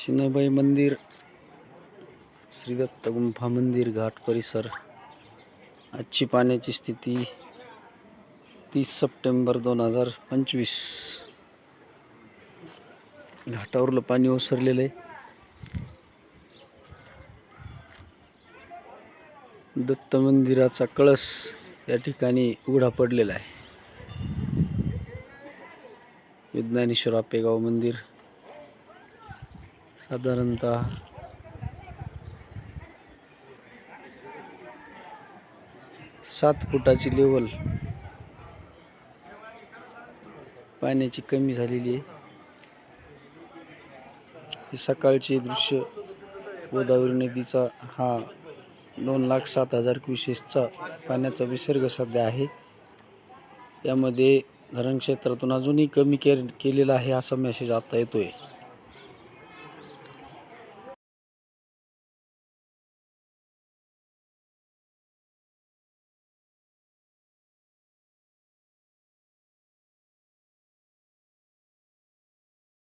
शिनाबाई मंदिर श्रीदत्त गुंफा मंदिर घाट परिसर. आजची पाण्याची स्थिती तीस सप्टेंबर दोन हजार पंचवीस. घाटावरलं पाणी ओसरलेलं आहे. दत्त मंदिराचा कळस या ठिकाणी उघडा पडलेला आहे. विज्ञानेश्वर आपेगाव मंदिर. साधारणतः. सात फुटाची लेवल पाण्याची कमी झालेली आहे. सकाळचे दृश्य गोदावरी नदीचा हा दोन लाख सात हजार क्युसेसचा पाण्याचा विसर्ग सध्या आहे. यामध्ये धरण क्षेत्रातून अजूनही कमी के केलेला आहे असा मेसेज आता आहे